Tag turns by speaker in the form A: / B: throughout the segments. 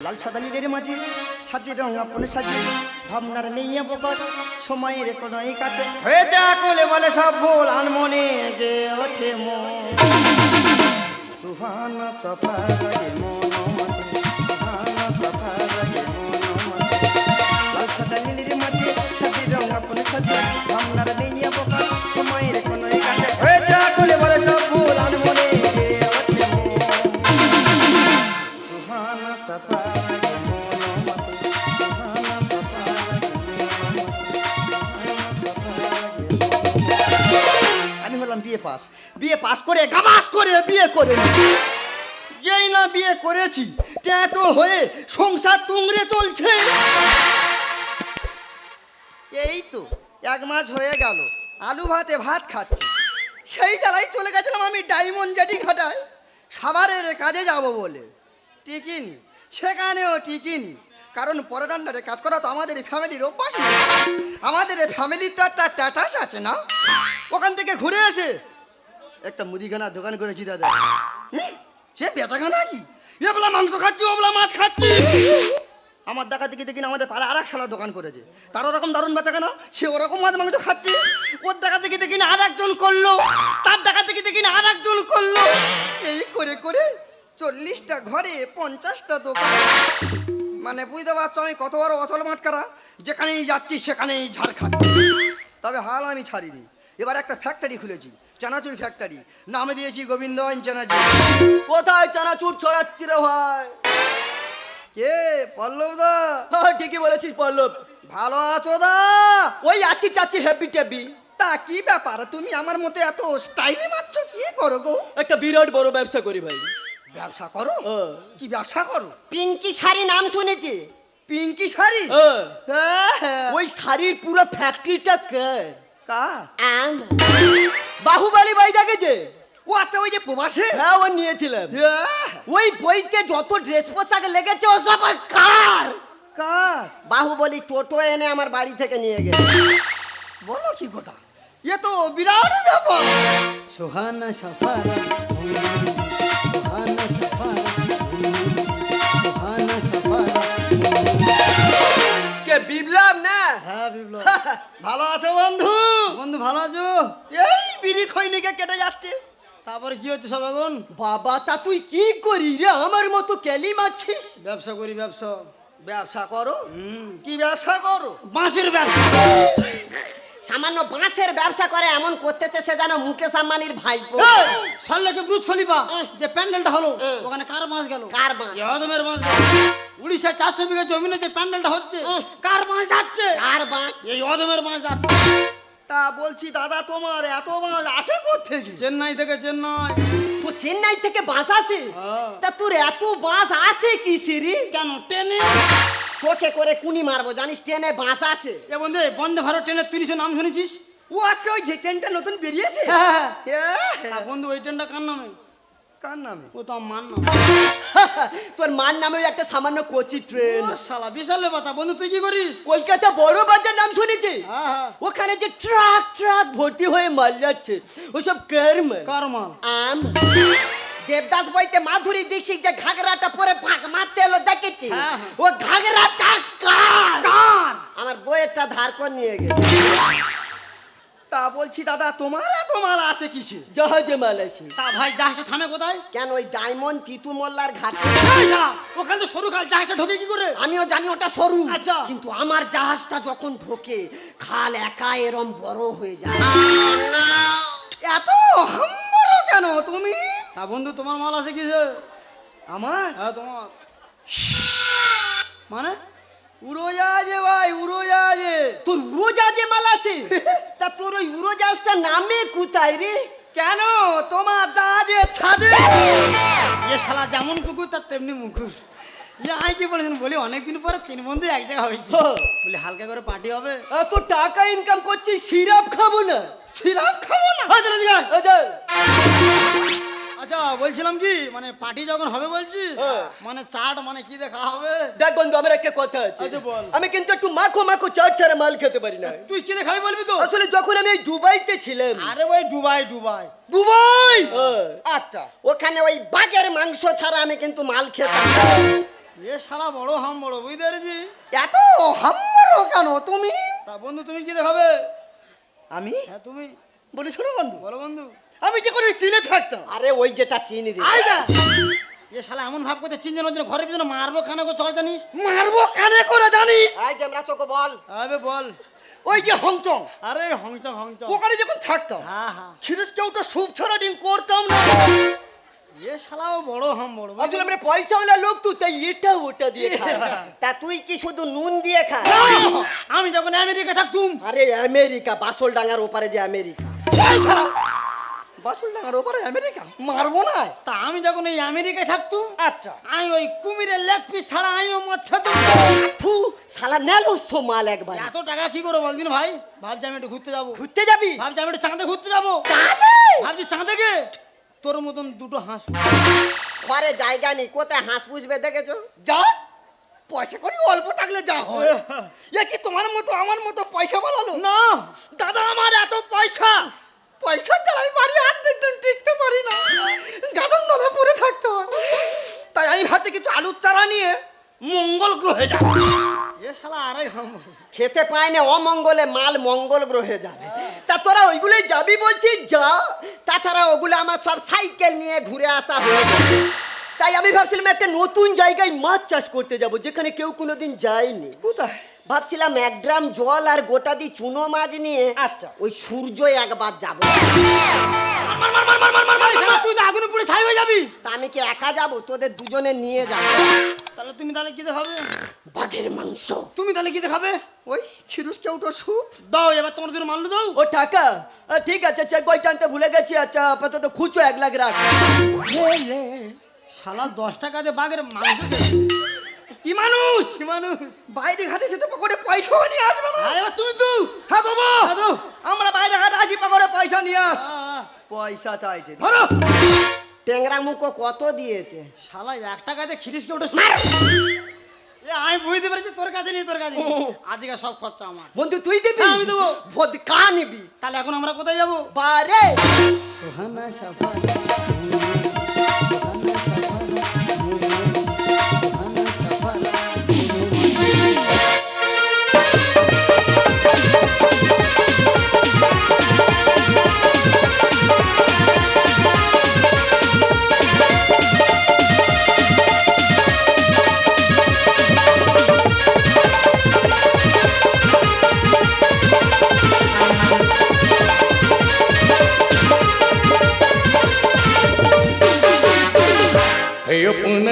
A: লাল সাদা লীলের মাঝে সাজে রং আপন সাজে, ভাবনার নেই বকর সময়ের কোন এই কাছে হয়ে যা কোলে বলে সব ভুল আনমনে গে ওঠে মন। সুহানা সফা লাগে মন সুহানা সফা লাগে মন লাল সাদা মাঝে সাজে রং বিয়ে পাস করে, গাবাস করে, বিয়ে করে। যেই না বিয়ে করেছি ট্যাটো হয়ে সংসার তুংরে চলছে। এই তো এক মাস হয়ে গেল, আলু ভাতে ভাত খাচ্ছি। সেই জ্বালাই চলে গেছিলাম আমি ডায়মন্ড জেটি ঘাটায়। সাভারের কাজে যাব বলে। টিকিনি, সেখানেও টিকিনি। কারণ পরডান্ডারে কাজ করা তো আমাদের ফ্যামিলির অভ্যাস আমাদের ফ্যামিলির তো একটা ট্যাটাস আছে না? ওখান থেকে ঘুরে এসে একটা মুদিখানার দোকান করেছি, দাদা। সে বেচাখানা কি? এবলা মাংস খাচ্ছি ওবলা মাছ খাচ্ছি। আমার দেখা দেখি দেখি আমাদের পাড়া আর এক শালার দোকান করেছে। তার ওরকম দারুণ বেচাকেনা সে ওরকম মাছ মাংস খাচ্ছে। ওর দেখা দেখি দেখি আর একজন করল। তার দেখা দেখি দেখি আর একজন করল। এই করে করে চল্লিশটা ঘরে পঞ্চাশটা দোকান। মানে বুঝতে পারছ আমি কত বড় অচল মাটকারা যেখানেই যাচ্ছি সেখানেই ঝাড় খাচ্ছি। তবে হাল আমি ছাড়িনি। এবার একটা ফ্যাক্টরি খুলেছি। চানাচুর ফ্যাক্টরি। নামে দিয়েছি গোবিন্দন চানাচুর।
B: কোথায় চানাচুর ছড়াচ্ছি রে ভাই?
A: কে? পল্লব দা?
B: হ্যাঁ ঠিকই বলেছিস পল্লব।
A: ভালো আছো দা?
B: ওই আছি টাচি হ্যাপি ট্যাপি
A: তা কি ব্যাপার? তুমি আমার মতো এত স্টাইলে মারছো? কি করো গো?
B: একটা বিরাট বড় ব্যবসা করি ভাই।
A: ব্যবসা করো?
B: হ্যাঁ।
A: কি ব্যবসা করো?
C: পিঙ্কি শাড়ি নাম শুনেছি?
A: পিঙ্কি শাড়ি?
B: হ্যাঁ।
A: হ্যাঁ, হ্যাঁ।
B: ওই শাড়ির পুরো ফ্যাক্টরিটা কে?
A: কার
C: আম।
B: বাহুবালি বাই দেখেছে?
A: ও আচ্ছা ওই যে প্রবাসে?
B: হ্যাঁ ও নিয়েছিলাম।
A: হ্যাঁ,
B: ওই বইতে যত ড্রেস পোশাক লেগেছে ও সব কার?
A: কার?
C: বাহুবলী টোটো এনে আমার বাড়ি থেকে নিয়ে গেছে।
A: বলো কি গোটা এ তো বিরাট ব্যাপার।
D: সুহানা সাফারা
B: না?
D: হ্যাঁ বিপ্লব।
A: ভালো আছো বন্ধু?
D: বন্ধু ভালো আছো?
A: এই বিড়ি খৈনিকে কেটে যাচ্ছে।
D: তারপরে কি হচ্ছে সব এখন?
B: বাবা তা তুই কি করি রে? আমার মতো ক্যালি মারছিস
D: ব্যবসা করি ব্যবসা।
A: ব্যবসা করো?
D: হুম।
A: কি ব্যবসা করো?
D: বাঁশের ব্যবসা।
C: সামান্য বাঁশের ব্যবসা করে এমন করতেছে সে যেন মুকেশ আম্বানির ভাইপো।
D: সল্লেকে ব্রুজ খলিফা যে প্যান্ডেলটা হলো ওখানে কার বাঁশ গেল?
C: কার বাঁশ?
D: ইয়দমের বাঁশ গেল। উড়িষ্যায় চারশো বিঘা জমিনে যে প্যান্ডেলটা হচ্ছে কার বাঁশ যাচ্ছে?
C: কার বাঁশ?
D: এই অদমের বাঁশ যাচ্ছে।
A: তা বলছি দাদা তোমার এত মাল আসে থেকে
D: চেন্নাই থেকে চেন্নাই।
B: তো চেন্নাই থেকে বাস আসে?
D: হ্যাঁ।
B: তা তোর এত বাস আসে কি সিরি
D: কেন ট্রেনে?
C: চোখে করে কুনি মারবো জানিস ট্রেনে বাঁশ আছে।
D: এ বন্ধু বন্দে ভারত ট্রেনের তিরিশে নাম শুনেছিস?
A: ও আচ্ছা ওই যে ট্রেনটা নতুন বেরিয়েছে?
D: হ্যাঁ
A: হ্যাঁ,
D: বন্ধু ওই ট্রেনটা কার নামে?
A: কার নামে?
D: ও তো আমার নাম।
B: তোর মার নামে ওই একটা সামান্য কোচি ট্রেন।
D: শালা বিশাল কথা বন্ধু তুই কি করিস?
B: কলকাতা বড় বাজার নাম শুনেছি?
D: হ্যাঁ হ্যাঁ।
B: ওখানে যে ট্রাক ট্রাক ভর্তি হয়ে মাল যাচ্ছে ওসব কর্ম
D: কার মাল?
C: আম। দেবদাস বইতে মাধুরী দীক্ষিত যে ঘাগরাটা পরে ভাগ মারতে এলো দেখেছি?
D: হ্যাঁ, হ্যাঁ।
C: ও ঘাগরাটা কার? আমার বইয়েরটা ধার করে নিয়ে গেছে।
A: তা বলছি দাদা তোমার এত মাল আসে কিসে
B: জাহাজে মাল আছে।
D: তা ভাই জাহাজটা থামে কোথায়?
C: কেন ওই ডায়মন্ড তিতু মোল্লার ঘাট?
D: ওখানে তো সরু খাল জাহাজটা ঢোকে কি করে?
C: আমিও জানি ওটা সরু।
D: আচ্ছা।
C: কিন্তু আমার জাহাজটা যখন ঢোকে খাল একা এরম বড় হয়ে যায়।
A: এত হাম্বর কেন তুমি?
D: তা বন্ধু তোমার মাল আছে কিসে
A: আমার?
D: হ্যাঁ তোমার। মানে?
A: উড়োজাহাজে ভাই উড়োজাহাজে
B: তোর উড়োজাহাজে মাল আছে? তা তোর ওই উড়োজাহাজটা নামে কোথায় রে?
A: কেন? তোমার জাহাজে ছাদে।
D: এ শালা যেমন কুকুর তার তেমনি মুকুর। ইয়ে আই কি বলেছেন বলি অনেকদিন পরে তিন বন্ধু এক জায়গা হয়েছে।
B: হ্যাঁ।
D: বলি হালকা করে পার্টি হবে।
B: এত টাকা ইনকাম করছিস সিরাপ খাব না।
A: সিরাপ খাব না?
D: আচ্ছা বলছিলাম কি মানে পার্টি যখন হবে বলছিস
B: হ্যাঁ।
D: মানে চাট মানে কি দেখা হবে?
B: দেখ বন্ধু আমার একটা কথা আছে।
D: আচ্ছা, বল।
B: আমি কিন্তু একটু মাখো মাখো চাট ছাড়া মাল খেতে পারি না।
D: তুই কি খাবি বলবি তো?
B: আসলে যখন আমি এই দুবাইতে ছিলাম।
D: আরে ওই ডুবাই ডুবাই
B: দুবাই?
A: আচ্ছা
C: ওখানে ওই বাঘের মাংস ছাড়া আমি কিন্তু মাল খেতাম
D: এ শালা বড় হাম বড় বুঝতে পেরেছি?
A: এত হাম্মারো কেন তুমি?
D: তা বন্ধু তুমি কি দেখাবে?
A: আমি?
D: হ্যাঁ তুমি।
A: বলি শোনো বন্ধু।
D: বলো বন্ধু।
A: আমি যে করে চিনে থাকতাম।
C: আরে ওই যেটা চিনি রে।
D: আইদা এ শালা এমন ভাব করতে চিনজন ওর জন্য ঘরের পিছনে মারবো খানা করে চল জানিস?
A: মারবো কানে করে জানিস?
C: এই ডেমরা চোখ বল।
D: আবে বল।
A: ওই যে হংচং।
D: আরে হংচং হংচং।
A: ওখানে যখন থাকতাম
D: হ্যাঁ হ্যাঁ
A: খিরিস কেউ তো স্যুপ ছাড়া ডিম করতাম না।
D: এ শালাও বড় হাম বড়?
C: আসলে আমরা পয়সাওয়ালা লোক তো তাই এটা ওটা দিয়ে খাই তা তুই কি শুধু নুন দিয়ে খা
D: আমি যখন আমেরিকা থাকতুম।
C: আরে আমেরিকা বাসল ডাঙ্গার ওপারে যে আমেরিকা।
A: বাসুল ডাঙার ওপরে আমেরিকা। মারবো না।
D: তা আমি যখন এই আমেরিকায় থাকতুম
A: আচ্ছা।
D: আমি ওই কুমিরের লেগ পিস ছাড়া আমিও মদ খেতুম।
C: থু শালা নেলো সোমাল একবার।
D: এত টাকা কি করব বলদিন ভাই? ভাবছি আমি একটু ঘুরতে যাব।
C: ঘুরতে যাবি?
D: ভাবছি আমি একটু চাঁদে ঘুরতে যাব। ভাবছি চাঁদে গে? তোর মতন দুটো হাঁস
C: ঘরে জায়গা নেই কোথায় হাঁস পুষবে দেখেছ?
A: যা। পয়সা করি অল্প থাকলে যা হয়। এ কি তোমার মতো আমার মতো পয়সা বলালো?
D: না।
A: দাদা আমার এত পয়সা। পয়সার দ্বারাই বাড়ি আর দিন টিকতে পারি না। গাদন ধরে পড়ে থাকতে তাই আমি ভাবছি কিছু আলুর চারা নিয়ে মঙ্গল গ্রহে যাব।
D: এ শালা আড়াই
C: খেতে পায় না, অমঙ্গলে মাল মঙ্গল গ্রহে যাবে। তা তোরা ওইগুলোই যাবি বলছিস যা। তাছাড়া ওগুলো আমার সব সাইকেল নিয়ে ঘুরে আসা হয়ে। তাই আমি ভাবছিলাম একটা নতুন জায়গায় মাছ চাষ করতে যাব, যেখানে কেউ কোনোদিন যায়নি।
A: কোথায়?
C: ভাবছিলাম এক ড্রাম জল আর গোটা দি চুনো মাছ নিয়ে
A: আচ্ছা।
C: ওই সূর্য একবার যাব।
D: তুই তো আগুনে পুড়ে ছাই হয়ে যাবি।
C: তা আমি কি একা যাব? তোদের দুজনে নিয়ে যাব।
D: তাহলে তুমি তাহলে কি দেখাবে?
C: বাঘের মাংস।
D: তুমি তাহলে কি দেখাবে?
A: ওই খিরুস কেউটো স্যুপ
D: দাও এবার তোমার জন্য মাল্লু দাও।
C: ও টাকা। ঠিক আছে চেক বই টানতে ভুলে গেছি। আচ্ছা আপাতত খুচো এক লাখ রাখ।
D: শালা দশ টাকা দিয়ে বাঘের মাংস। কি মানুষ? কি মানুষ?
A: বাইরে ঘাটে সে তো পকেটে পয়সাও নিয়ে আসবে না।
D: আর তুমি তো
A: হ্যাঁ দেবো।
D: হ্যাঁ,
A: আমরা বাইরে ঘাটে আসি পকেটে পয়সা নিয়ে আস। পয়সা চাইছে। ধরো।
C: ট্যাংরা মুখো কত দিয়েছে?
D: শালা এক টাকাতে খিরিসকে ওটা আমি বুঝতে পেরেছি তোর কাছে নেই তোর কাছে। আজকে সব খরচা আমার।
C: বন্ধু তুই দিবি?
D: হ্যাঁ, আমি দেবো।
C: ভদকা নিবি।
D: তাহলে এখন আমরা কোথায় যাব?
C: বারে!
A: সোহানা সাফারা
E: până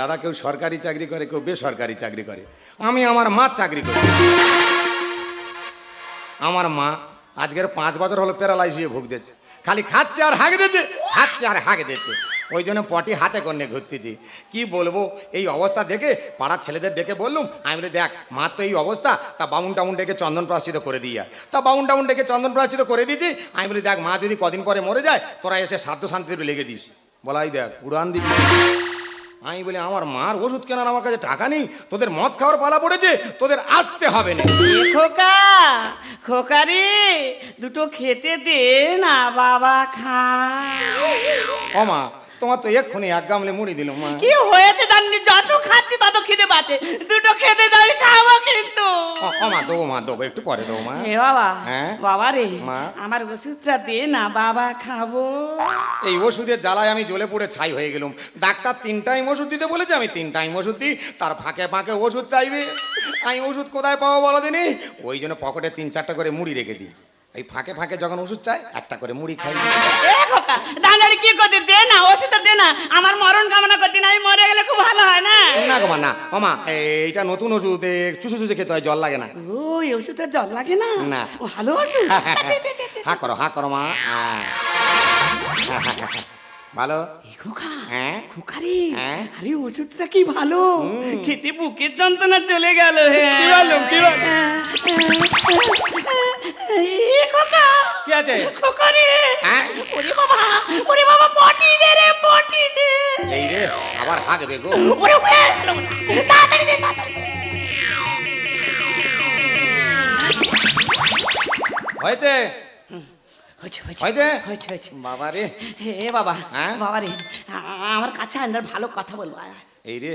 E: দাদা কেউ সরকারি চাকরি করে, কেউ বেসরকারি চাকরি করে। আমি আমার মা চাকরি করি। আমার মা আজকের পাঁচ বছর হলো প্যারালাইজ হয়ে ভুগতেছে খালি খাচ্ছে আর হাগে দিচ্ছে, খাচ্ছে আর হাগে দিয়েছে ওই জন্য পটি হাতে করে ঘুরতেছি। কি বলব, এই অবস্থা দেখে পাড়ার ছেলেদের ডেকে বললুম, আমি বলি, দেখ মার তো এই অবস্থা, তা বামুন টামুন ডেকে চন্দন প্রাশ্চিত করে দিয়া তা বামুন টামুন ডেকে চন্দন প্রাশ্চিত করে দিয়েছি, আমি বলি, দেখ, মা যদি কদিন পরে মরে যায়, তোরা এসে সাধ্য শান্তিতে লেগে দিস। বলাই দেখ, উড়ান দিবি। আমি বলি আমার মার ওষুধ কেনার আমার কাছে টাকা নেই তোদের মদ খাওয়ার পালা পড়েছে তোদের আসতে হবে না।
B: খোকা খোকারি দুটো খেতে দে না বাবা খা।
E: ও মা তোমার তো এক্ষুনি এক গামলে মুড়ি দিল মা।
B: কি হয়েছে জানি যত খাচ্ছি তত খিদে পাচ্ছে। দুটো খেতে দাও আমি খাব কিন্তু।
E: ও ও মা দেবো মা দেবো একটু পরে দেবো মা।
B: হে বাবা
E: হ্যাঁ?
B: বাবা রে
E: মা?
B: আমার ওষুধটা দে না বাবা খাব।
E: এই ওষুধের জ্বালায় আমি জ্বলে পড়ে ছাই হয়ে গেলাম। ডাক্তার তিন টাইম ওষুধ দিতে বলেছে আমি তিন টাইম ওষুধ দিই তার ফাঁকে ফাঁকে ওষুধ চাইবে। আমি ওষুধ কোথায় পাবো বলো দিনি ওই জন্য পকেটে তিন চারটা করে মুড়ি রেখে দিই। এই ফাঁকে ফাঁকে যখন ওষুধ চাই একটা করে মুড়ি খাই।
B: দাঁড়াড়ি কি করতে দে না ওষুধ দে না। আমার মরণ কামনা করতে না আমি মরে গেলে খুব ভালো হয় না?
E: না গো না। মামা এইটা নতুন ওষুধ চুষে চুষে খেতে হয় জল লাগে না।
B: ও এই ওষুধের জল লাগে না?
E: না।
B: ও ভালো ওষুধ? হ্যাঁ দে, দে, দে।
E: হা করো হ্যাঁ করো মা। হ্যাঁ। ভালো?
B: খোকা
E: হ্যাঁ?
B: খোকারে
E: হ্যাঁ?
B: আরে ওষুধটা কি ভালো? খেতে বুকের যন্ত্রণা চলে গেল
E: কি ভালো, কি ভালো?
B: এ খোকা
E: কি আছে?
B: খোকারে
E: হ্যাঁ?
B: ওরে বাবা ওরে বাবা পটি দে রে পটি দে।
E: এই রে আবার হাগবে গো।
B: ওরে ওরে তাড়াতাড়ি দে তাড়াতাড়ি দে।
E: হয়েছে?
B: হয়েছে হয়েছে
E: হয়েছে?
B: হয়েছে হয়েছে।
E: বাবা রে।
B: হে বাবা
E: হ্যাঁ?
B: বাবা রে আমার কাছে আন্ডার ভালো কথা বলব।
E: এই রে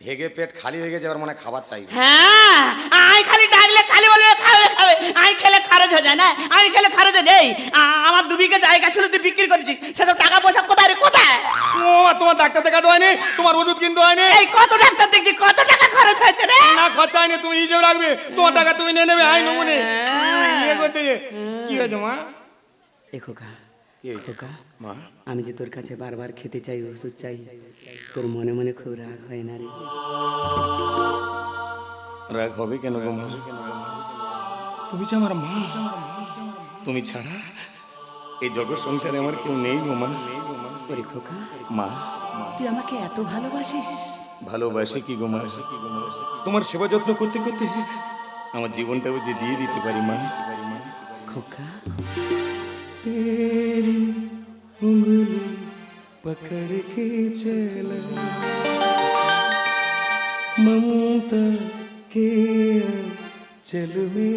E: হেগে পেট খালি হয়ে গেছে এবার মনে খাবার চাই
B: হ্যাঁ আই খালি ডাকলে খালি বলবে খাবে খাবে। আই খেলে খারজ হয়ে যায় না আমি খেলে খারজ হয়ে আ- আমার দু বিঘে জায়গা ছিল তুই বিক্রি করেছি সেসব টাকা পয়সা কোথায় রে কোথায়?
E: ও তোমার ডাক্তার দেখাতে হয়নি তোমার ওষুধ কিনতে হয়নি।
B: এই কত ডাক্তার দেখছি কত টাকা খরচ হয়েছে রে?
E: না খরচা হয়নি তুমি হিসেবে রাখবে তোমার টাকা তুমি নিয়ে নেবে আই নমুনে। ইয়ে করতে কি হয়েছে মা?
B: এ খোকা? খোকা
E: মা?
B: আমি যে তোর কাছে বারবার খেতে চাই ওষুধ চাই তোর মনে মনে খুব রাগ হয় না রে?
E: রাগ হবে কেন গো মা? তুমি যে আমার মা। তুমি ছাড়া এই জগৎ সংসারে আমার কেউ নেই গো মা।
B: ওরে খোকা
E: মা?
B: তুই আমাকে এত ভালোবাসিস?
E: ভালোবাসে কি গো মা? তোমার সেবা যত্ন করতে করতে আমার জীবনটাও যে দিয়ে দিতে পারি মা।
B: খোকা
A: చేల. మమత కేయ చెలువే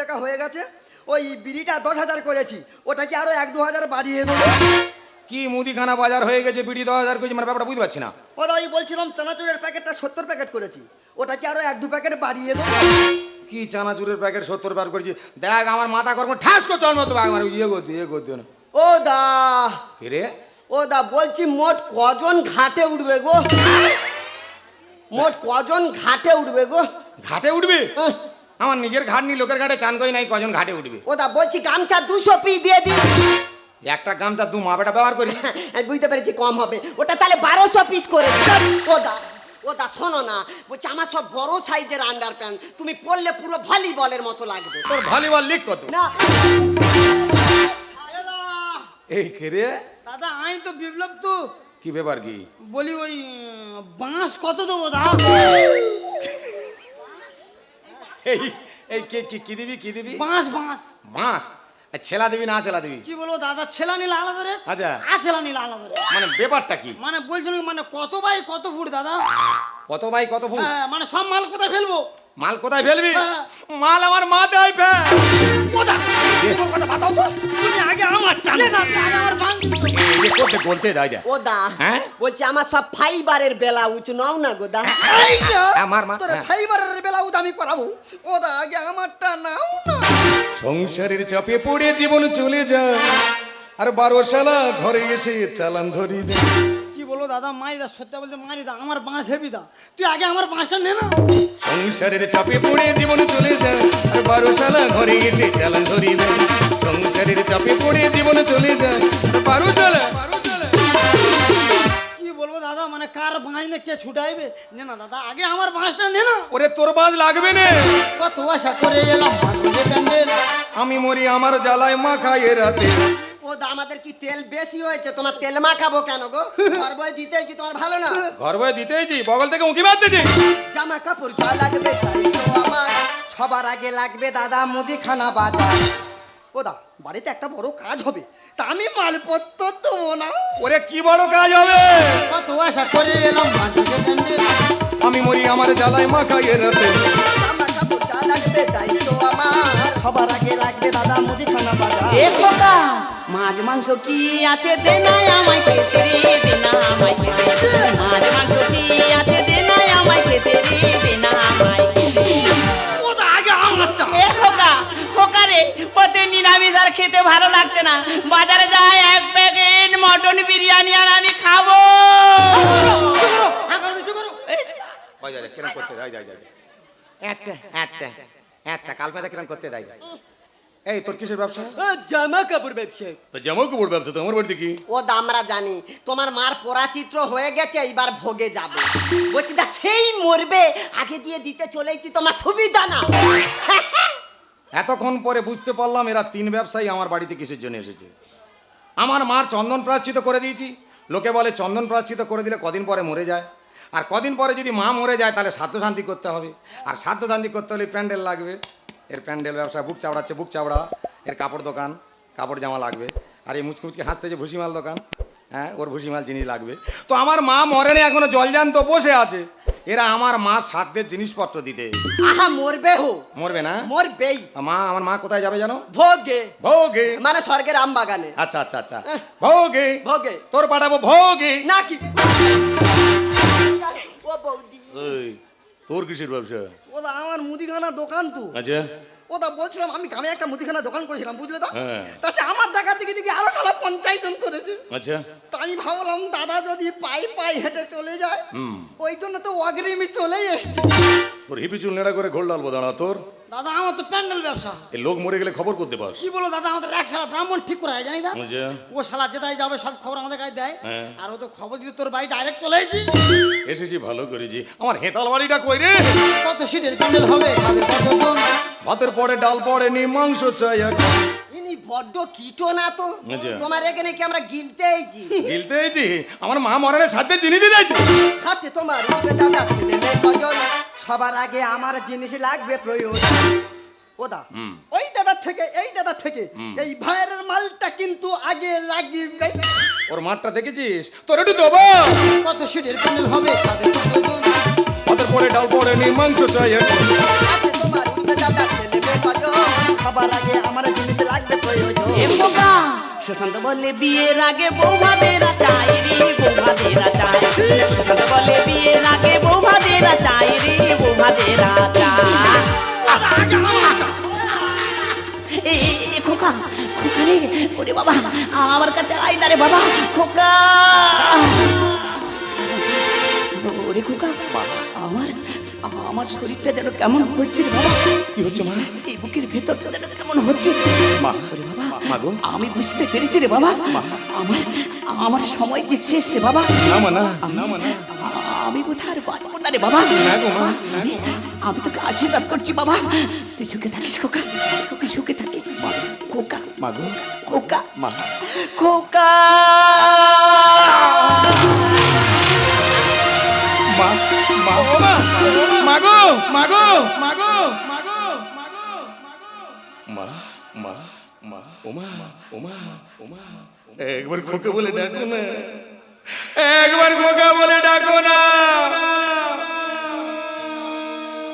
A: লেখা হয়ে গেছে ওই বিড়িটা দশ হাজার করেছি ওটা কি আরও এক দু হাজার বাড়িয়ে দেবো।
E: কি মুদিখানা বাজার হয়ে গেছে বিড়ি দশ হাজার কেজি মানে ব্যাপারটা বুঝতে পারছি না।
A: ও দা ওই বলছিলাম চানাচুরের প্যাকেটটা সত্তর প্যাকেট করেছি ওটা কি আরও এক দু প্যাকেট বাড়িয়ে দেবো।
E: কি চানাচুরের প্যাকেট সত্তর বার করেছি? দেখ আমার মাথা কর্ম ঠাস করে চল মতো আমার ইয়ে করতে ইয়ে করতে না
C: ও দা।
E: রে
C: ও দা বলছি মোট কজন ঘাটে উঠবে গো? মোট কজন ঘাটে উঠবে গো?
E: ঘাটে উঠবে?
C: আহ,
E: আমার নিজের ঘাট নি লোকের ঘাটে চান করি নাই কজন ঘাটে উঠবে?
C: ও দা বলছি গামছা দুশো পি দিয়ে দিই
E: একটা গামছা দু মা বেটা ব্যবহার করি।
C: আমি বুঝতে পেরেছি কম হবে। ওটা তাহলে বারোশো পিস করে। ও দা ও দা শোনো না বলছি আমার সব বড় সাইজের আন্ডার প্যান্ট তুমি পরলে পুরো ভলিবলের মতো লাগবে।
E: তোর ভলিবল লিগ কত?
C: না।
E: এই কে রে?
D: দাদা আই তো বিপ্লব তো।
E: কি ব্যাপার কি?
D: বলি ওই বাঁশ কত দেবো দা
E: এই এই কে কি কি দিবি কি দিবি?
D: বাঁশ বাঁশ।
E: বাঁশ? ছেলা দিবি না ছেলা দিবি?
D: কি বলব দাদা ছেলা নিলে আলাদা রে।
E: আচ্ছা।
D: আর ছেলা নিলে আলাদা রে।
E: মানে ব্যাপারটা কি?
D: মানে বলছিল মানে কত বাই কত ফুট দাদা?
E: কত বাই কত ফুট?
D: হ্যাঁ, মানে সব মাল কোথায় ফেলব?
E: মাল কোথায় ফেলবি?
D: হ্যাঁ।
E: মাল আমার মাথায় ফেল।
D: কোথা তোর কথা বাতাও তো তুমি আগে আমার টানে আমার
E: করতে বলতে যা
C: ও দা
E: হ্যাঁ?
C: বলছি আমার সব ফাইবারের বেলা উঁচু নাও না গো দা।
A: এই যা,
E: হ্যাঁ,
A: তোর। ফাইবারের বেলাও আমি ও দা আগে আমারটা নাও না।
E: সংসারের চাপে পড়ে জীবন চলে যায়। আর বারো সালা ঘরে এসে চালান ধরি দে
D: কি বলব দাদা মারি দা সত্যি বলতে মারি দা আমার বাঁশ হেবি দা। তুই আগে আমার বাঁশটা নে না?
E: সংসারের চাপে পড়ে জীবন চলে যায় আর বারো সালা ঘরে এসে চালান ধরি দে সংসারের চাপে পড়ে জীবন চলে যায় বারো সালা
D: দাদা মানে কার বাঁশ না কে ছুটাইবে? নে না দাদা আগে আমার বাঁশটা নে না।
E: ওরে তোর বাজ লাগবে না।
D: কত আশা করে এলাম
E: আমি মরি আমার জ্বালায় মা খাইয়ে রাতে।
C: ও আমাদের কি তেল বেশি হয়েছে? তোমার তেল মাখাবো কেন গো? ঘর দিতেছি তোমার ভালো না?
E: ঘর বয়ে দিতেইছি বগল থেকে উঁকি মারতেছি।
C: জামা কাপড় যা লাগবে তাই তো আমার।
A: সবার আগে লাগবে দাদা মুদিখানা বাজার। ও দা বাড়িতে একটা বড় কাজ হবে। তা আমি মালপত্র দেবো না।
E: ওরে কি বড় কাজ হবে?
D: কত আশা করে এলাম
E: আমি মরি আমার জ্বালায় মা খাইয়ে রাতে
A: জামা কাপড় যা লাগবে তাই তো আমার। সবার আগে লাগবে দাদা মুদিখানা বাজার।
B: এ খোকা মাছ মাংস কি আছে দে না আমায় খেতে রে দে না আমায় খেতে মাছ মাংস কি আছে দে না আমায় খেতে রে দে না আমায় খেতে
A: আগে আমারটা
B: এ খোকা খোকা রে ওতে নিরামিষ আর খেতে ভালো লাগছে না। বাজারে যাই এক প্যাকেট মটন বিরিয়ানি আর আমি খাব।
E: বাজারে কিরম করতে দেয় দেয় দেয় আচ্ছা আচ্ছা। আচ্ছা কাল পাঁচা কিরম করতে দেয় দেয় এই তোর কিসের ব্যবসা?
C: ও, জামা কাপড় ব্যবসায়ী
E: তো জামাও কাপড় ব্যবসা তো আমার বাড়িতে কি?
C: ও আমরা জানি তোমার মার পরাচিত্র হয়ে গেছে এইবার ভোগে যাবে। বলছি দা সেই মরবে আগে দিয়ে দিতে চলেছি তোমার সুবিধা না।
E: এতক্ষণ পরে বুঝতে পারলাম এরা তিন ব্যবসায়ী আমার বাড়িতে কিসের জন্য এসেছে। আমার মার চন্দন প্রাশ্চিত করে দিয়েছি। লোকে বলে চন্দন প্রাশ্চিত করে দিলে কদিন পরে মরে যায়। আর কদিন পরে যদি মা মরে যায় তাহলে শান্তি করতে হবে। আর শান্তি করতে হলে প্যান্ডেল লাগবে। এর প্যান্ডেল ব্যবসা বুক চাওড়াচ্ছে বুক চাওড়া। এর কাপড় দোকান কাপড় জামা লাগবে। আর এই মুচকি মুচকি হাসতে যে ভুসিমাল দোকান হ্যাঁ ওর ভুসিমাল জিনিস লাগবে। তো আমার মা মরেনি এখনও জলজান্ত বসে আছে। এরা আমার মা সাধ্যের জিনিসপত্র দিতে।
C: আহা মরবে হো।
E: মরবে না?
C: মরবেই।
E: মা আমার মা কোথায় যাবে জানো?
C: ভোগে।
E: ভোগে।
C: মানে স্বর্গের আম বাগানে
E: আচ্ছা আচ্ছা আচ্ছা। ভোগে।
C: ভোগে।
E: তোর পাঠাবো ভোগে।
C: নাকি? ও বৌদি
E: তোর কিসের ব্যবসা?
A: ও আমার মুদিখানা দোকান তো।
E: আচ্ছা।
A: ও দা বলছিলাম আমি গ্রামে একটা মুদিখানা দোকান করেছিলাম বুঝলে তো?
E: হ্যাঁ।
A: তা সে আমার টাকা থেকে দেখি আরও সালা পঞ্চায়েতন করেছে।
E: আচ্ছা।
A: তা আমি ভাবলাম দাদা যদি পাই পাই হেঁটে চলে যায়
E: হুম।
A: ওই জন্য তো অগ্রিমী চলেই এসছি।
E: তোর হিপি চুল নেড়া করে গোল ডালবো দাঁড়া তোর।
D: দাদা আমার তো প্যান্ডেল ব্যবসা।
E: এই লোক মরে গেলে খবর করতে পাস।
D: কি বলো দাদা আমাদের এক সালা ব্রাহ্মণ ঠিক করে জানি না?
E: আচ্ছা।
D: ও শালা যেটাই যাবে সব খবর আমাদের কাছে দেয়।
E: হ্যাঁ।
D: আর ও তো খবর দিতে তোর বাড়ি ডাইরেক্ট চলে এসেছি।
E: এসেছি ভালো করেছি। আমার হেতাল বাড়িটা কই রে?
D: কত সিটের প্যান্ডেল হবে? খাবে কতজন?
E: ভাতের পরে ডাল পরে নি মাংস চাই
C: ইনি বড্ড কীটো না তো।
E: আচ্ছা।
C: তোমার এখানে কি আমরা গিলতে এইছি
E: গিলতে হয়েছি আমার মা মরানে সাথে চিনি দিয়ে যাচ্ছি
C: খাতে তোমার রূপে দাদা ছেলে মেয়ে কজন?
A: সবার আগে আমার জিনিস লাগবে প্রয়োজন। ও দা
E: হুম।
A: ওই দাদা থেকে এই দাদা থেকে এই ভাইয়ের মালটা কিন্তু আগে লাগবে
E: ওর মাঠটা দেখেছিস? তোর একটু দেবো।
D: কত সিটের প্যান্ডেল হবে
E: ভাতের পরে ডাল পরে নি মাংস চাই
C: খাতে রূপে দাদা ছেলে মেয়ে কজন
A: সবার আগে আমার জিনিস লাগবে প্রয়োজন।
B: সুশান্ত বলে বিয়ের আগে বৌভাতেরা চাই রে বৌভাতেরা চাই। সুশান্ত বলে বিয়ের আগে বৌভাতেরা চাই রে বৌভাতেরা চাই। খোকা খোকা রে ওরে বাবা আমার কাছে আয় না রে বাবা খোকা। ওরে খোকা আমার আমার শরীরটা যেন কেমন হচ্ছে রে বাবা।
E: কি হচ্ছে মা?
B: এই বুকের ভেতরটা যেন কেমন হচ্ছে।
E: মা
B: বাবা?
E: মা গো?
B: আমি বুঝতে পেরেছি রে বাবা। আমার আমার সময় যে শেষ রে বাবা।
E: না মা না না মা না।
B: আমি কোথায় আর বাঁচবো না রে বাবা।
E: না গো মা না গো। মা।
B: আমি তোকে আশীর্বাদ করছি বাবা। তুই সুখে থাকিস খোকা। তুই সুখে থাকিস। খোকা।
E: মা গো।
B: খোকা।
E: মা।
B: খোকা।
E: মা মা। মা মাগো মাগো মাগো মাগো মাগো মা মা মা ওমা ওমা ওমা একবার খোকা বলে ডাকো না। একবার খোকা বলে ডাকো না।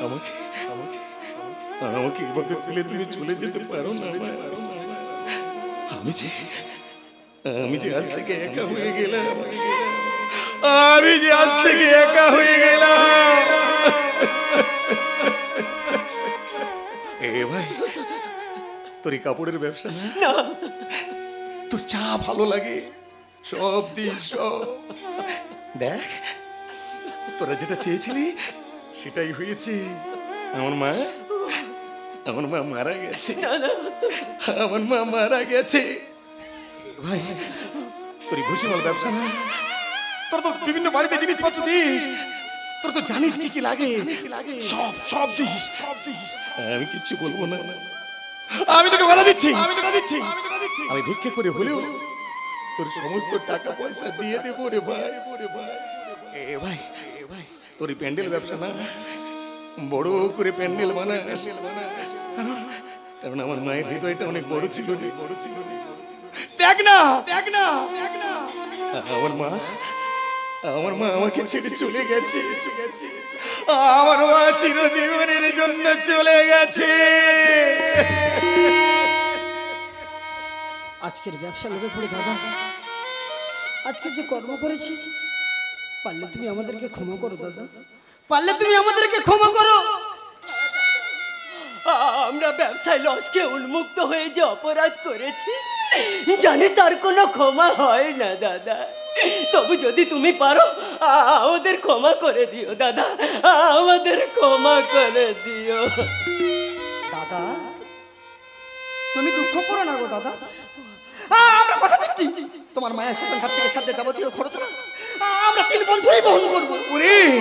E: আমাকে আমাকে আমাকে এভাবে ফেলে তুমি চলে যেতে পারো না আমি যে আমি যে আজ থেকে একা হয়ে গেলাম। আমি যে আজ থেকে একা হয়ে গেলাম। এ ভাই তোর কাপড়ের ব্যবসা না? তোর চা ভালো লাগে সব দিস সব। দেখ তোরা যেটা চেয়েছিলি সেটাই হয়েছে। আমার মা আমার মা মারা গেছে। আমার মা মারা গেছে। ভাই তোর ভুসিমাল ব্যবসা না? তোর তো বিভিন্ন বাড়িতে জিনিসপত্র দিস। তোর তো জানিস কি কি লাগে। সব সব দিস। সব দিস আমি কিচ্ছু বলব না। আমি তোকে কথা দিচ্ছি। আমি কথা দিচ্ছি। আমি ভিক্ষে করে হলেও তোর সমস্ত টাকা পয়সা দিয়ে দেবো রে ভাই। এ ভাই তোর প্যান্ডেল ব্যবসা না? বড় করে প্যান্ডেল বানাস। কারণ আমার মায়ের হৃদয়টা অনেক বড় ছিল রে। বড় ছিল রে দেখ না দেখ না। দেখ না। আমার মা আমার মা আমাকে ছেড়ে চলে গেছে। আমার মা চিরজীবনের জন্য চলে গেছে।
D: আজকের ব্যবসা লেগে পড়ে দাদা আজকে যে কর্ম করেছি পারলে তুমি আমাদেরকে ক্ষমা করো দাদা। পারলে তুমি আমাদেরকে ক্ষমা করো।
C: আমরা ব্যবসায় লসকে উন্মুক্ত হয়ে যে অপরাধ করেছি জানি তার কোনো ক্ষমা হয় না দাদা। তবু যদি তুমি পারো আ- আমাদের ক্ষমা করে দিও দাদা। আমাদের ক্ষমা করে দিও।
A: দাদা তুমি দুঃখ করো না গো দাদা। আমরা কথা দিচ্ছি। তোমার মায়ের শাসন হাত থেকে সাথে যাবতীয় খরচ না। আমরা তিন বন্ধুই বহন করব।
E: ওরে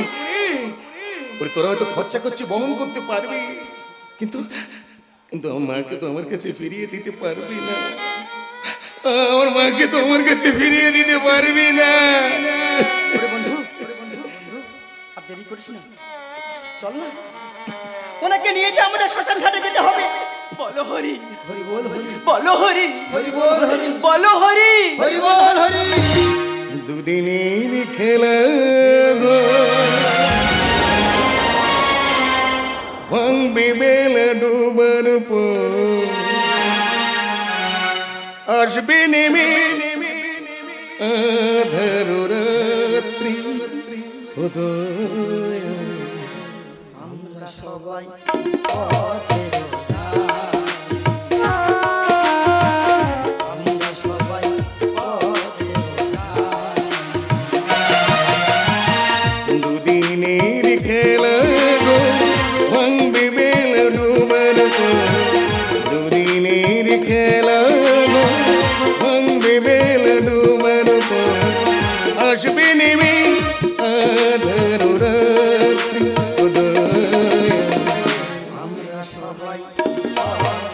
E: ওরে তোরা হয়তো খরচা করছি বহন করতে পারবি কিন্তু কিন্তু আমার মাকে তো আমার কাছে ফিরিয়ে দিতে পারবি না। আমার মাকে তোমার কাছে ফিরিয়ে দিতে পারবি না।
A: ওরে বন্ধু ওরে বন্ধু বন্ধু আর দেরি করিস না। চল না। ওনাকে নিয়ে যে আমাদের শ্মশান ঘাটে যেতে হবে।
C: বলো হরি।
D: হরি বল হরি।
C: বলো হরি।
D: হরি বল হরি।
C: বলো হরি।
D: হরি বল হরি।
E: দুদিনের খেলা গো। ভাঙবে বেলা ডুবার পর আসবে নেমে আধার রাত্রি উদয়
A: আমরা সবাই Oh.